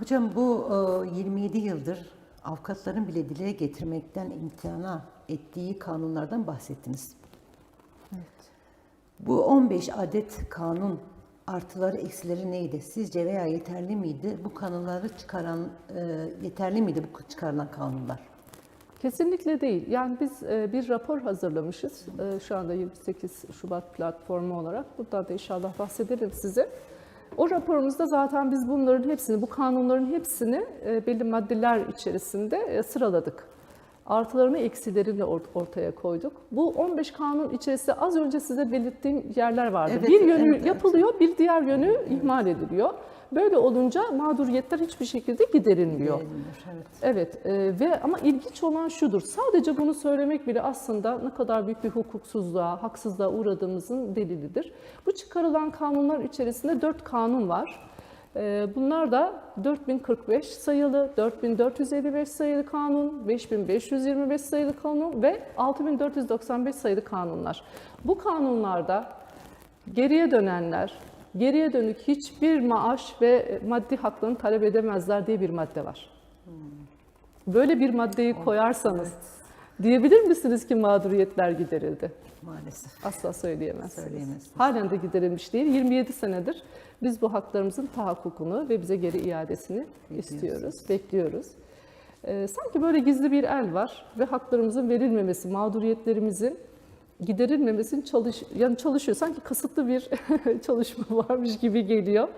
Hocam bu e, 27 yıldır avukatların bile dile getirmekten imtina ettiği kanunlardan bahsettiniz. Bu 15 adet kanun artıları eksileri neydi? Sizce veya yeterli miydi? Bu kanunları çıkaran e, yeterli miydi bu çıkarılan kanunlar? Kesinlikle değil. Yani biz e, bir rapor hazırlamışız. E, Şu anda 28 Şubat platformu olarak. Buradan da inşallah bahsedelim size. O raporumuzda zaten biz bunların hepsini, bu kanunların hepsini e, belli maddeler içerisinde e, sıraladık. Artılarını, eksilerini or- ortaya koyduk. Bu 15 kanun içerisinde az önce size belirttiğim yerler vardı. Evet, bir yönü evet, evet. yapılıyor, bir diğer yönü ihmal ediliyor. Böyle olunca mağduriyetler hiçbir şekilde giderilmiyor. Verilmiyor, Evet. Evet e, ve ama ilginç olan şudur. Sadece bunu söylemek bile aslında ne kadar büyük bir hukuksuzluğa, haksızlığa uğradığımızın delilidir. Bu çıkarılan kanunlar içerisinde dört kanun var. E, bunlar da 4045 sayılı, 4455 sayılı kanun, 5525 sayılı kanun ve 6495 sayılı kanunlar. Bu kanunlarda geriye dönenler, geriye dönük hiçbir maaş ve maddi haklarını talep edemezler diye bir madde var. Böyle bir maddeyi koyarsanız diyebilir misiniz ki mağduriyetler giderildi? Maalesef. Asla söyleyemezsiniz. Söyleyemezsiniz. Halen de giderilmiş değil. 27 senedir biz bu haklarımızın tahakkukunu ve bize geri iadesini istiyoruz, bekliyoruz. Ee, sanki böyle gizli bir el var ve haklarımızın verilmemesi, mağduriyetlerimizin giderilmemesinin çalış yani çalışıyor. Sanki kasıtlı bir çalışma varmış gibi geliyor.